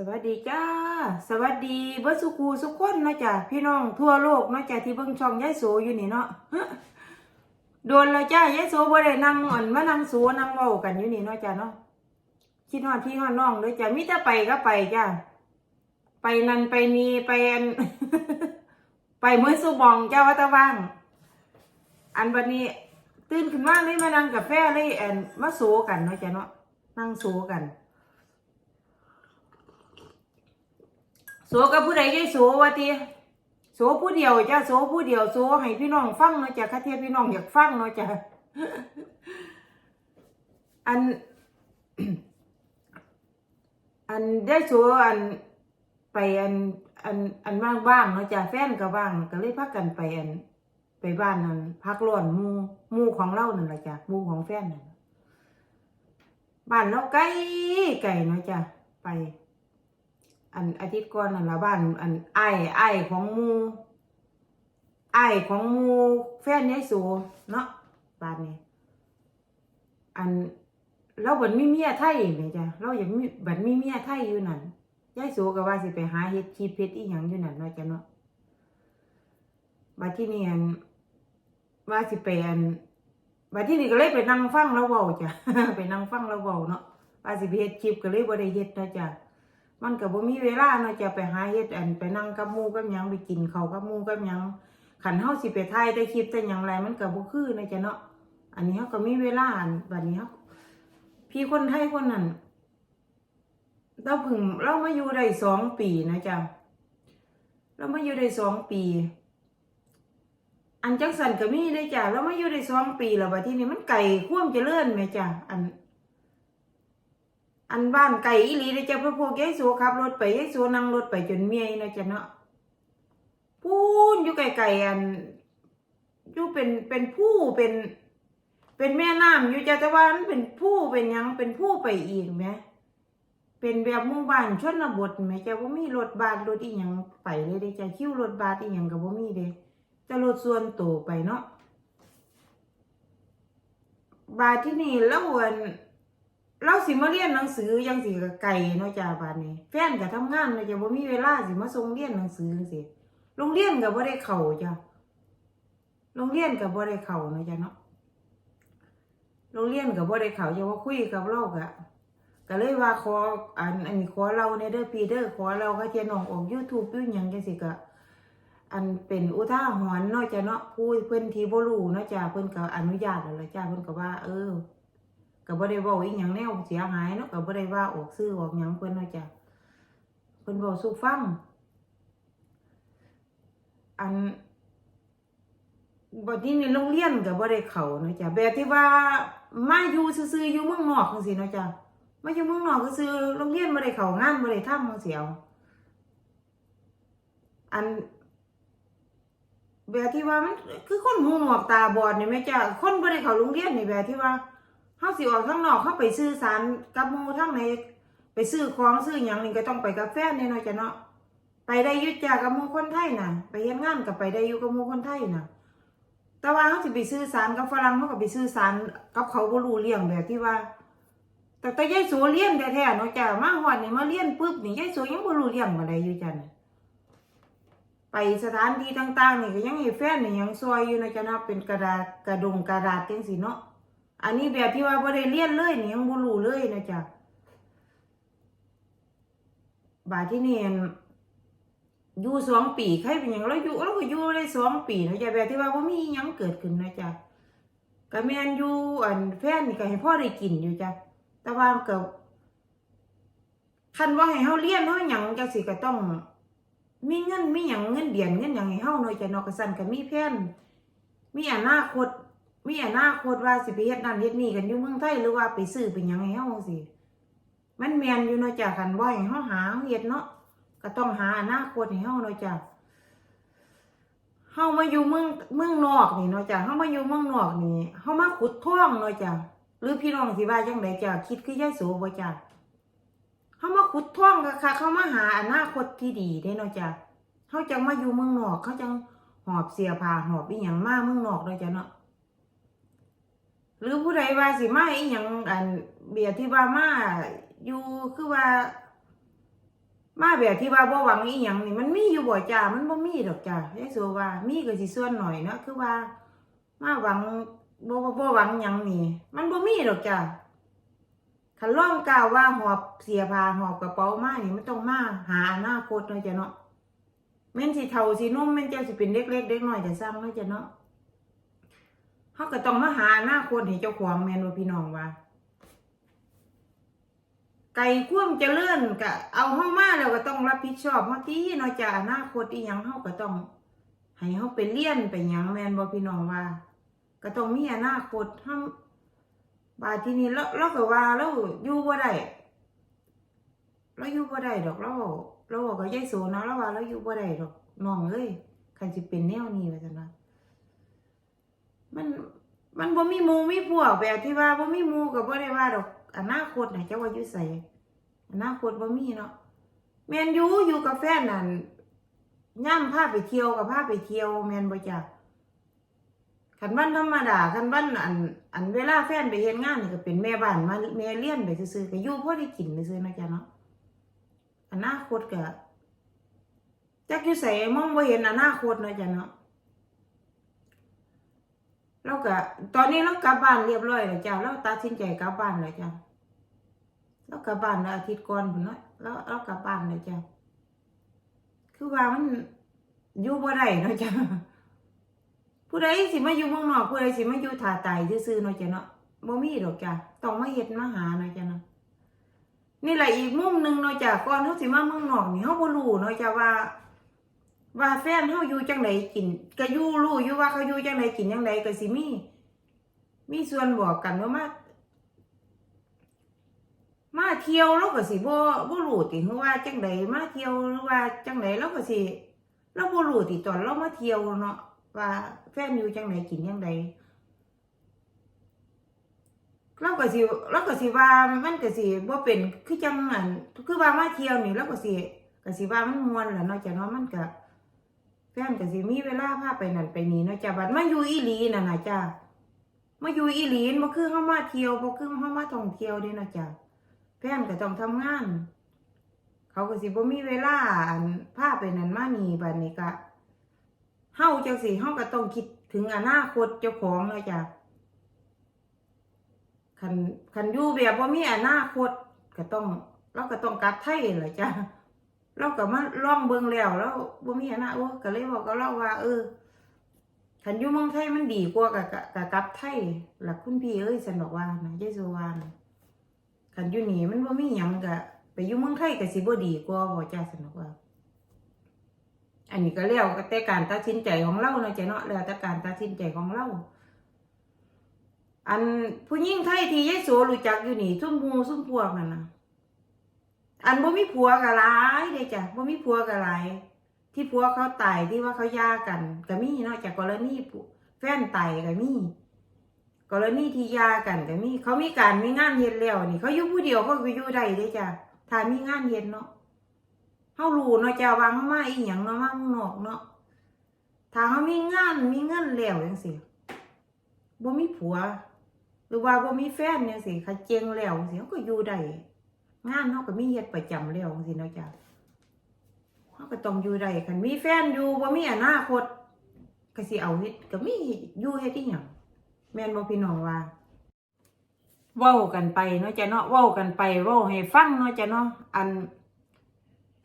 สวัสดีจ้า สวัสดีเบิร์สุกูสุกคนนะจ้ะพี่น้องทั่วโลกนะจ้ะที่เบิ่งช่องยายโสอยู่นี่เนาะโดนแล้วจ้ายายโสบ่ได้นั่งอ่อนมานั่งโสนั่งเว้ากันอยู่นี่เนาะจ้ะเนาะคิดฮอดพี่ฮอดน้องเลยจ้ะมีแต่ไปก็ไปจ้ะไปนั่นไปนี่ไปอันไปเมื่อสุบองเจ้าวัตว่าง อันวันนี้ ตื่นขึ้นมาเลยมานั่งกาแฟเลยอันมาโสกันเนาะจ้ะเนาะนั่งโสกัน โสกับผู้ใดได้โสวะทีโสผู้เดียวจ้าโสผู้เดียวโสให้พี่น้องฟังเนาะจ้ะค่ะเทียพี่น้องอยากฟังเนาะจ้ะอัน อันได้โสอันไปอัน อันอันว่างบ้างๆเนาะจ้ะแฟนก็ว่าง ก็เลยพักกันไปอัน ไปบ้านนั่นพักร้อนมูมูของเรานั่นแหละจ้ะมูของแฟนนั่นบ้านเราไกลไกลเนาะจ้ะไป อันอาทิตย์ก่อนนั่นละบ้านอันไอ้ไอ้ของมูไอ้ของมูแฟนยายสูเนาะบ้านนี้อันเราบัดมีเมียไทยเนี่ยจ้ะเราอยากมีบัดมีเมียไทยอยู่นั่นยายสูก็ว่าสิไปหาเฮ็ดชีพเฮ็ดอีหยังอยู่นั่นเนาะจ้ะเนาะบัดที่นี่อันว่าสิไปอันบัดที่นี่ก็เลยไปนั่งฟังเราเว้าจ้ะไปนั่งฟังเราเว้าเนาะว่าสิไปเฮ็ดคลิปก็เลยบ่ได้เฮ็ดนะจ้ะ มันก็บ่มีเวลาเนาะจะไปหาเฮ็ดอันไปนั่งกับหมู่กับหยังไปกินข้าวกับหมู่กับหยังคันเฮาสิไปถ่ายได้คลิปแต่หยังไรมันก็บ่คือนะจ้ะเนาะอันนี้เฮาก็มีเวลาอันบัดนี้เฮาพี่คนไทยคนนั้นเราเพิ่งเรามาอยู่ได้สองปีนะจ๊ะเรามาอยู่ได้สองปี อันจังสันก็มีได้จ้ะเรามาอยู่ได้สองปีแล้วบัดที่นี้มันไก่ความเจริญแม่จ้ะอัน อันบ้านไก่อีหลีเจ้ะพระพวกยายสัวขับรถไปยายสัวนั่งรถไปจนเมียนะจ้ะเนาะพูนอยู่ไกลๆอันอยู่เป็นเป็นผู้เป็น เป็นแม่น้ำอยู่จ้ะแต่ว่ามันเป็นผู้เป็นยังเป็นผู้ไปอีกไหมเป็นแบบหมู่บ้านชนบทไหมจ้ะว่ามีรถบัสรถอีหยังไปเลยเด้จ้ะคิวรถบัสอีหยังก็บ่มีเด้แต่รถส่วนตัวไปเนาะบาที่นี่แล้วอัน เราสิมาเรียนหนังสือยังสิกับไก่เนาะจ้าบานนี้ แฟนก็ทำงานเนาะจ้าบ่มีเวลาสิมาส่งเรียนหนังสือจังซี่โรงเรียนก็บ่ได้เข้าจ้าโรงเรียนก็บ่ได้เข้าเนาะจ้าเนาะโรงเรียนก็บ่ได้เข้าจ้าว่าคุยกับเราก็ก็เลยว่าขออันอันนี้ขอเราในเด้อพี่เด้อขอเราก็จะน้องออก YouTube อยู่หยังจังซี่ก็อันเป็นอุท่าหรณ์เนาะจ้าเนาะผู้เพิ่นที่บ่รู้เนาะจ้าเพิ่นก็อนุญาตแล้วละจ้าเพิ่นก็ว่า เออ ก็บ่ได้เว้าอีหยังแนวเสียหายเนาะก็บ่ได้ว่าออกซื้อออกหยังเพิ่นเนาะจ้ะเพิ่นเว้าสู่ฟังอันบัดนี้ในโรงเรียนก็บ่ได้เข้าเนาะจ้ะแบบที่ว่ามาอยู่ซื่อๆอยู่เมืองนอกจังซี่เนาะจ้ะมาอยู่เมืองนอกก็ซื่อโรงเรียนบ่ได้เข้างานบ่ได้ทำจังซี่เอาอันแบบที่ว่ามันคือคนหูหนวกตาบอดนี่แม่จ้ะคนบ่ได้เข้าโรงเรียนนี่แบบที่ว่า เฮาสิออกข้างนอกเขาไปซื้อสารกับหมู่ทั้งในไปซื้อของซื้อหยังนี่ก็ต้องไปกับแฟนแน่เนาะจ้ะเนาะไปได้ยุจ้ากับหมู่คนไทยน่ะ ไปเฮ็ดงานก็ไปได้อยู่กับหมู่คนไทยน่ะ แต่ว่าเฮาสิไปซื้อสารกับฝรั่งเฮาก็ไปซื้อสารกับเขาบ่รู้เรื่องแบบที่ว่า แต่แต่ยายโสเรียนแท้ๆเนาะจ้ะมาฮอดนี่มาเรียนปุ๊บนี่ยายโสยังบ่รู้เรื่องบ่ได้อยู่จ้ะนี่ไปสถานที่ต่างๆนี่ก็ยังให้แฟนนี่ยังซอยอยู่นะจ้ะเนาะเป็นกระดาษกระดงกระดาษจังซี่เนาะ อันนี้แบบที่ว่าบ่ได้เรียนเลยนี่ยังบ่รู้เลยนะจ๊ะบาดที่นี่อั่นอยู่สองปีใครเป็นหยังเราอยู่เราก็อยู่ได้สองปีนะจ๊ะแบบที่ว่าบ่มียังเกิดขึ้นนะจ๊ะก็แม่นอยู่อันแฟนนี่ก็ให้พ่อได้กินอยู่จ้ะแต่ว่าก็คันว่าให้เฮาเรียนเฮาหยังจังซี่ก็ต้องมีเงินมีหยังเงินเดือนเงินหยังให้เฮาเนาะจ้ะนาะก็สั่นก็มีแผนมีอนาคต มีอนาคตว่าสิไปเฮ็ดนั่นเฮ็ดนี่กันอยู่เมืองไทยหรือว่าไปซื้อเป็นยังให้เฮาสิมันแมนอยู่เนาะจ้ะคันบ่ให้เฮาหาเฮ็ดเนาะก็ต้องหาอนาคตให้เฮาเนาะจ้ะเฮามาอยู่เมืองเมืองนอกนี่เนาะจ้ะเฮามาอยู่เมืองนอกนี่เฮามาขุดท่องเนาะจ้ะหรือพี่น้องสิว่าจังไดจ้ะคิดคือยายโสบ่จ้ะเฮามาขุดท่องก็ค่ะเขามาหาอนาคตที่ดีได้เนาะจ้ะเฮาจังมาอยู่เมืองนอกเขาจังหอบเสียผ้าหอบอีหยังมาเมืองนอกเนาะจ้ะเนาะ หรือผู้ใดว่าสิมาอีหยังอันเบียที่ว่ามาอยู่คือว่า มาแบบที่ว่าบ่หวังอีหยังนี่มันมีอยู่บ่จ้ามันบ่มีดอกจ้ายายโสว่า มีก็สิส่วนหน่อยเนาะคือว่า มาหวังบ่บ่บ่หวังหยังนี่ มันบ่มีดอกจ้าคันล่องกล่าวว่าหอบเสียผาหอบกระเป๋ามานี่มันต้องมาหาอนาคตเนาะจ้ะเนาะแม่นสิเฒ่าสินุ่มแม่นจะสิเป็นเด็กเล็กเด็กน้อยจะสร้างเนาะจ้ะเนาะ เฮาก็ต้องมาหาอนาคตให้เจ้าของแมนบ่พี่น้องว่า ไก่ควมจะเจริญก็เอาเฮามาแล้วก็ต้องรับผิดชอบเฮาติเนาะจ้ะอนาคตอีหยังเฮาก็ต้องให้เฮาไปเรียนไปหยังแมนบ่พี่น้องว่า ก็ต้องมีอนาคตเฮาบาดทีนี้เราเราก็ว่าเราอยู่บ่ได้เราอยู่บ่ได้ดอกเราเราก็ยายโสนะเราว่าเราอยู่บ่ได้ดอกน้องเอ้ยคันสิเป็นแนวนี้ว่าซั่นว่า มันมันบ่มีหมูมีพวกแบบที่ว่าบ่มีหมูก็บ่ได้ว่าดอกอนาคตน่ะเจ้าว่าอยู่ไสอนาคตบ่มีเนาะแมนยูอยู่กับแฟนนั่นย่ำพาไปเที่ยวกับพาไปเที่ยว แมนบ่จ้ะคันวันธรรมดาคันวันอัน อันเวลาแฟนไปเฮ็ดงานนี่ก็เป็นแม่บ้านมาแม่เลี้ยนไปซื่อๆก็อยู่พอได้กินไปซื่อนะจ้ะเนาะอนาคตก็จักอยู่ไสมองบ่เห็นอนาคตเนาะจ้ะเนาะ เราก็ตอนนี้เรากลับบ้านเรียบร้อยแล้วจ้ะเราตัดสินใจกลับบ้านแล้วจ้ะเรากลับบ้านแล้วอาทิตย์ก่อนพุ่นเนาะแล้วเรากลับบ้านแล้วจ้ะคือว่ามันอยู่บ่ได้เนาะจ้ะผู้ใดสิมาอยู่เมืองนอกผู้ใดสิมาอยู่ท่าตายซื่อๆเนาะจ้ะเนาะบ่มีดอกจ้ะต้องมาเฮ็ดมาหาเนาะจ้ะเนาะนี่แหละอีกมุมหนึ่งเนาะจ้ะก่อนเฮาสิมาเมืองนอกนี่เฮาบ่รู้เนาะจ้ะว่า ว่าแฟนเฮาอยู่จังไดกิน ก็อยู่รู้อยู่ว่าเขาอยู่จังไดกินจังไดก็สิมี มีส่วนบอกกันว่ามามาเที่ยวเราก็สิบ่บ่รู้ติคือว่าจังไดมาเที่ยวหรือว่าจังไดเราก็สิเราบ่รู้ติตอนเรามาเที่ยวเนาะว่าแฟนอยู่จังไดกินจังไดเราก็สิเราก็สิว่ามันก็สิบ่เป็นคือจังอันคือว่ามาเที่ยวนี่เราก็สิก็สิว่ามันม่วนแหละเนาะจ้ะเนาะมันก็ ฟนก็สิมีเวลาพาไปนั่นไปนี่เนาะจ้ะบัดมาอยู่อีหลีนั่นน่ะจ้ะมาอยู่อีหลีบ่คือเฮามาเที่ยวบ่คือเฮามาท่องเที่ยวเด้เนาะจ้ะแฟนก็ต้องทำงาน เขาก็สิบ่มีเวลาอันพาไปนั่นมานี่บัดนี้ก็เฮาจังสิเฮาก็ต้องคิดถึงอนาคตเจ้าของเนาะจ้ะคันคันอยู่แบบบ่มีอนาคตก็ต้องเราก็ต้องกลับไทยแหละจ้ะ เราก็มาล่องเบิ่งแล้วแล้วบ่มีอนาคตก็เลยบอกกับเราว่า เออคันอยู่เมืองไทยมันดีกว่ากับกับกับไทยล่ะคุณพี่เอ้ยฉันบอกว่านะยายสุวรรณคันอยู่นี่มันบ่มีหยังก็ไปอยู่เมืองไทยก็สิบ่ดีกว่าบ่จ้าสนุกว่า อันนี้ก็แล้วแต่การตัดสินใจของเราเนาะจ้ะเนาะแล้วแต่การตัดสินใจของเราอันผู้หญิงไทยที่ยายโสรู้จักอยู่นี่ซุ่มหูซุ่มพวกนั่นน่ะ อันบ่มีผัวก็หลายเด้จ้ะบ่มีผัวก็หลายที่ผัวเขาตายที่ว่าเขาย่ากันก็มีเนาะจากกรณีแฟนตายก็มีกรณีที่ยากันก็มีเขามีการมีงานเฮ็ดแล้วนี่ เขาอยู่ผู้เดียวเขาก็อยู่ได้เด้จ้ะถ้ามีงานเฮ็ดเนาะเฮารู้เนาะจ้ะวาเฮามาอีหยังเนาะมาข้างนอกเนาะถ้าเฮามีงานมีเงินแล้วจังซี่บ่มีผัว หรือว่าบ่มีแฟนจังซี่เขาเจงแล้วจังซี่เฮาก็อยู่ได้ งานเฮาก็มีเฮ็ดประจำแล้วจังซี่เนาะจ้ะเฮาก็ต้องอยู่ได้คันมีแฟนอยู่บ่มีอนาคตก็สิเอาเฮ็ดก็มีอยู่เฮ็ดอีหยังแม่นบ่พี่น้องว่าเว้ากันไปเนาะจ้ะเนาะเว้ากันไปเว้าให้ฟังเนาะจ้ะเนาะอัน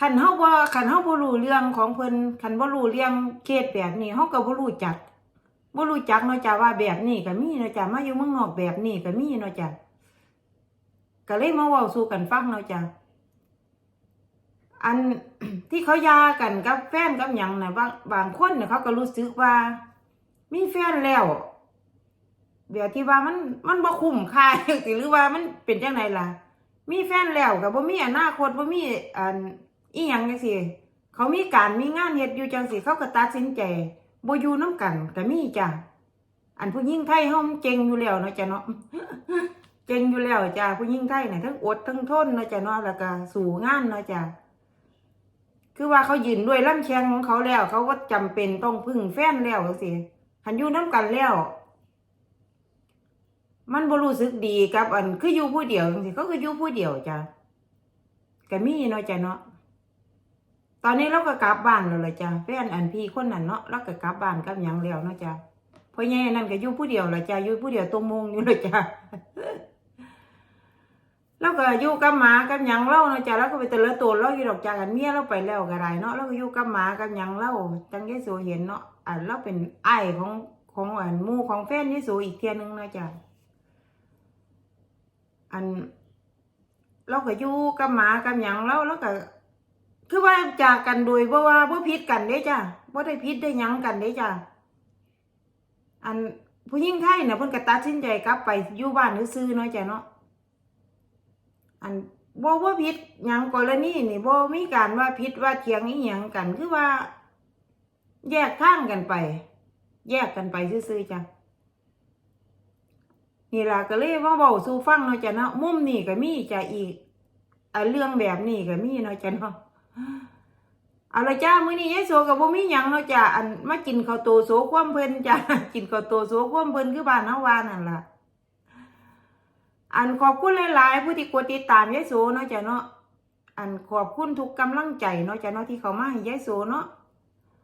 คันเฮาบ่คันเฮาบ่รู้เรื่องของเพิ่นคันบ่รู้เรื่องเคสแบบนี้เฮาก็บ่รู้จักบ่รู้จักเนาะจ้ะว่าแบบนี้ก็มีเนาะจ้ะมาอยู่เมืองนอกแบบนี้ก็มีเนาะจ้ะ ก็เลยมาเว้าสู่กันฟังเนาะจ้ะอันที่เขายากันกับแฟนกับหยังนะบางบางคนน่ะเขาก็รู้สึกว่า มีแฟนแล้วแบบที่ว่ามันมันบ่คุ้มค่าหรือว่ามันเป็นจังไดล่ะ มีแฟนแล้วก็บ่มีอนาคตบ่มีอันอีหยังจังซี่เขามีการมีงานเฮ็ดอยู่จังซี่เขาก็ตัดสินใจบ่อยู่นํกันก็มีจ้ะอันผู้หญิงไทยเฮามันเก่งอยู่แล้วเนาะจ้ะเนาะ เก่งอยู่แล้วจ้ะผู้หญิงไทยน่ะทั้งอดทั้งทนเนาะจ้ะเนาะแล้วก็สู้งานเนาะจ้ะคือว่าเขายืนด้วยลำแขงของเขาแล้ว เขาก็จำเป็นต้องพึ่งแฟนแล้วจังซี่หันอยู่นํกันแล้ว มันบรู้สึกดีกับ อันคืออยู่ผู้เดียวจังซี่เขาก็อยู่ผู้เดียวจ้ะก็มีเนาะจ้ะเนาะตอนนี้เราก็กลับบ้านแล้วล่ะจ้ะแฟนอันพี่คนนั้นเนาะเราก็กลับบ้านกับยังแล้วเนาะจ้ะพ่อใหญ่นั่นก็อยู่ผู้เดียวล่ะจ้ะอยู่ผู้เดียวตรงมงอยู่เลยจ้ะ ราก็อยู่กับหมากับหยังเล่าเนาะจ้ะแล้วก็ไปแต่ละตัวเราอยู่ดอกจ้ะกันเมียเราไปแล้วก็ได้เนาะเราก็อยู่กับหมากับหยังเล่าจังยายโสเห็นเนาะอันเราเป็นไอ้ของของอันมู่ของแฟนยายโสอีกเทียหนึงเนาะจ้ะอันเราก็อยู่กับหมากับหยังเราแล้วก็คือว่าจากกันโดยบ่ว่าบ่ผิดกันเด้จ้ะบ่ได้ผิดได้ยังกันเด้จ้ะอันผู้หญิงไทยเนี่ยเพิ่นก็ตัดสินใจกลับไปอยู่บ้านซื่อเนาะจ้ะเนาะ อันบ่ว่าผิดหยังกรณีนี่บ่มีการว่าผิดว่าเถียงอีหยังกันคือว่า แยกทางกันไป แยกกันไปซื่อๆจ้ะนี่ล่ะก็เลยว่าเว้าสู่ฟังเนาะจ้ะเนาะมุมนี่ก็มีจ้ะอีกอเรื่องแบบนี้ก็มีเนาะจ้ะเนาะเอาละจ้ามื้อนี้ยายโสก็บ่มีหยังเนาะจ้ะอันมากินข้าวโตโสความเพิ่นจ้ะกินข้าวโตโสความเพิ่นคือบ้านเฮาว่านั่นล่ะ อันขอบคุณหลายๆผู้ที่กดติดตามยายโสเนาะจ้ะเนาะอันขอบคุณทุกกำลังใจเนาะจ้ะเนาะที่เขามาให้ยายโสเนาะ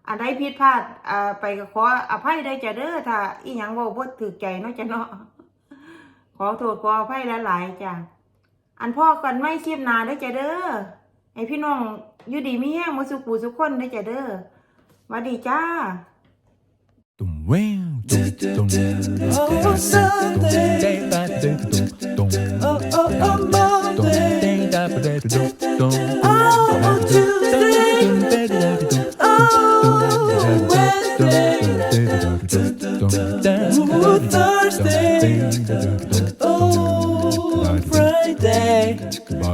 อันใดผิดพลาดอ่าไปก็ขออภัยได้จ้ะเด้อถ้าอีหยังเว้าบ่ถูกใจเนาะจ้ะเนาะขอโทษขออภัยหลายๆจ้ะอันพ่อกันไม่คลิปหน้าเด้จ้ะเด้อให้พี่น้องอยู่ดีมีแห้งมาสุขูสุคนเด้จ้ะเด้อหวัสดีจ้า wow, Oh, Sunday.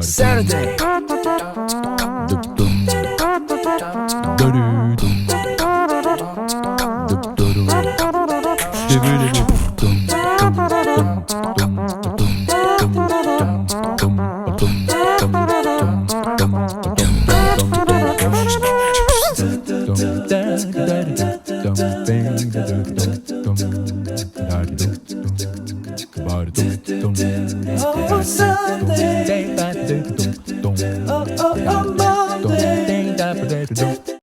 Saturday. Dum dum dum